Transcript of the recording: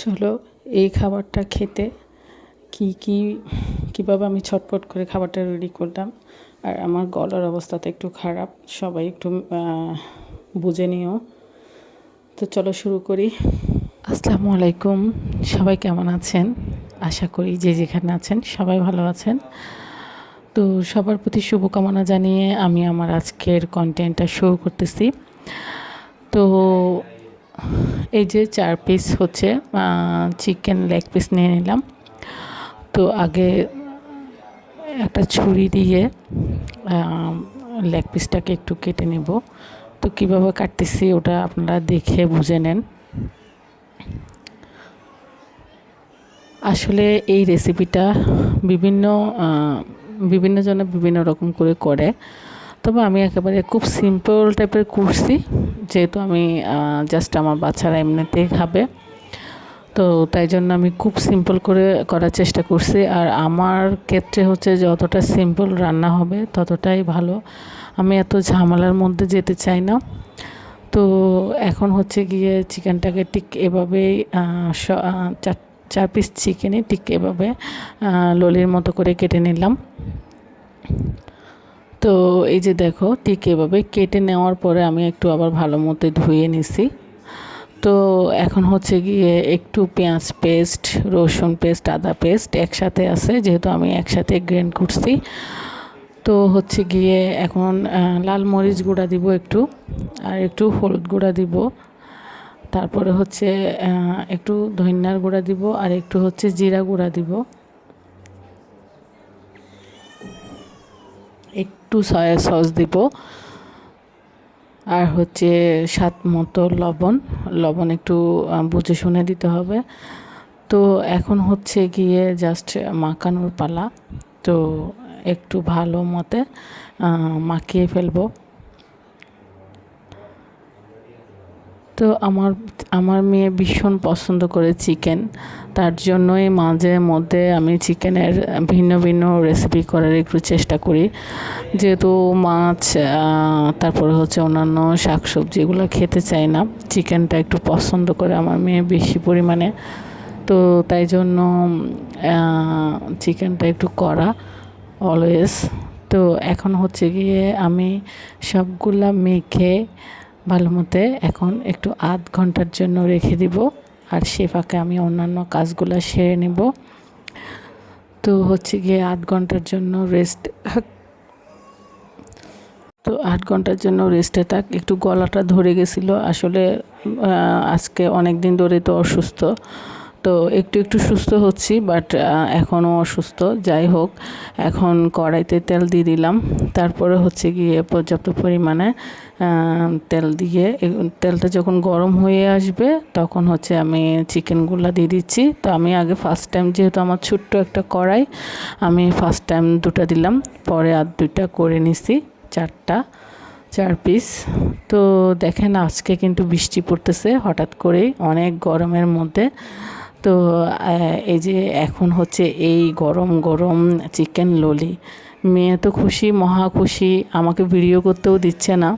চলো এই খাবারটা খেতে। কি কি, কীভাবে আমি ছটপট করে খাবারটা রেডি করলাম। আর আমার গলার অবস্থা তো একটু খারাপ, সবাই একটু বুঝে নিও। তো চলো শুরু করি। আসসালামু আলাইকুম, সবাই কেমন আছেন? আশা করি যে যেখানে আছেন সবাই ভালো আছেন। তো সবার প্রতি শুভকামনা জানিয়ে আমি আমার আজকের কন্টেন্টটা শুরু করতেছি। তো এই যে চার পিস হচ্ছে চিকেন লেগ পিস নিয়ে নিলাম। তো আগে একটা ছুরি দিয়ে লেগ পিসটাকে একটু কেটে নেব। তো কীভাবে কাটতেছি ওটা আপনারা দেখে বুঝে নেন। আসলে এই রেসিপিটা বিভিন্ন বিভিন্ন জনে বিভিন্ন রকম করে করে। তবে আমি একেবারে খুব সিম্পল টাইপের করছি যেহেতু আমি জাস্ট আমার বাচ্চারা এমনিতেই খাবে। তো তাই জন্য আমি খুব সিম্পল করে করার চেষ্টা করছি। আর আমার ক্ষেত্রে হচ্ছে যতটা সিম্পল রান্না হবে ততটাই ভালো। আমি এত ঝামেলার মধ্যে যেতে চাই না। তো এখন হচ্ছে গিয়ে চিকেনটাকে ঠিক এভাবেই চার চার পিস চিকেনই ঠিক এভাবে ললির মতো করে কেটে নিলাম। এই যে দেখো, ঠিক এভাবে কেটে নেওয়ার পরে আমি একটু আবার ভালো মতো ধুয়ে নিছি। তো এখন হচ্ছে গিয়ে একটু পেঁয়াজ পেস্ট, রসুন পেস্ট, আদা পেস্ট একসাথে আছে, যেহেতু আমি একসাথে গ্রেন্ড করছি। তো হচ্ছে গিয়ে এখন লাল মরিচ গুঁড়া দিব একটু, আর একটু হলুদ গুঁড়া দিব। তারপরে হচ্ছে একটু ধনিয়ার গুঁড়া দিব, আর একটু হচ্ছে জিরা গুঁড়া দিব। একটু সয়া সস দিব। আর হচ্ছে স্বাদ মতো লবণ। লবণ একটু বুঝে শুনে দিতে হবে। তো এখন হচ্ছে গিয়ে জাস্ট মাখানোর পালা। তো একটু ভালো মতে মাখিয়ে ফেলব। তো আমার আমার মেয়ে ভীষণ পছন্দ করে চিকেন তার জন্যই মাঝে মধ্যে আমি চিকেনের ভিন্ন ভিন্ন রেসিপি করার একটু চেষ্টা করি। যেহেতু মাছ তারপরে হচ্ছে অন্যান্য শাকসবজি এগুলো খেতে চায় না। চিকেনটা একটু পছন্দ করে আমার মেয়ে বেশি পরিমাণে। তো তাই জন্য চিকেনটা একটু করা অলওয়েজ তো এখন হচ্ছে গিয়ে আমি সবগুলা মেখে ভালো মতে এখন একটু আধ ঘণ্টার জন্য রেখে দিব, আর সে ফাঁকে আমি অন্যান্য কাজগুলো সেরে নেব। তো হচ্ছে গিয়ে আধ ঘণ্টার জন্য রেস্ট তো আট ঘণ্টার জন্য রেস্টে থাক। একটু গলাটা ধরে গেছিল। আসলে আজকে অনেক দিন ধরে তো অসুস্থ। তো একটু একটু সুস্থ হচ্ছি বাট এখনও অসুস্থ। যাই হোক, এখন কড়াইতে তেল দিয়ে দিলাম। তারপরে হচ্ছে গিয়ে পর্যাপ্ত পরিমাণে তেল দিয়ে তেলটা যখন গরম হয়ে আসবে, তখন হচ্ছে আমি চিকেনগুলো দিয়ে দিচ্ছি। তো আমি আগে ফার্স্ট টাইম যেহেতু আমার ছোট্ট একটা কড়াই, আমি ফার্স্ট টাইম দুটা দিলাম। পরে আর দুইটা করে নিছি, চারটা, চার পিস তো দেখেন, আজকে কিন্তু বৃষ্টি পড়তেছে, হঠাৎ করেই অনেক গরমের মধ্যে। তো এই যে এখন হচ্ছে এই গরম গরম চিকেন ললি মেয়ে তো খুশি, মহা খুশি, আমাকে ভিডিও করতেও দিচ্ছে না।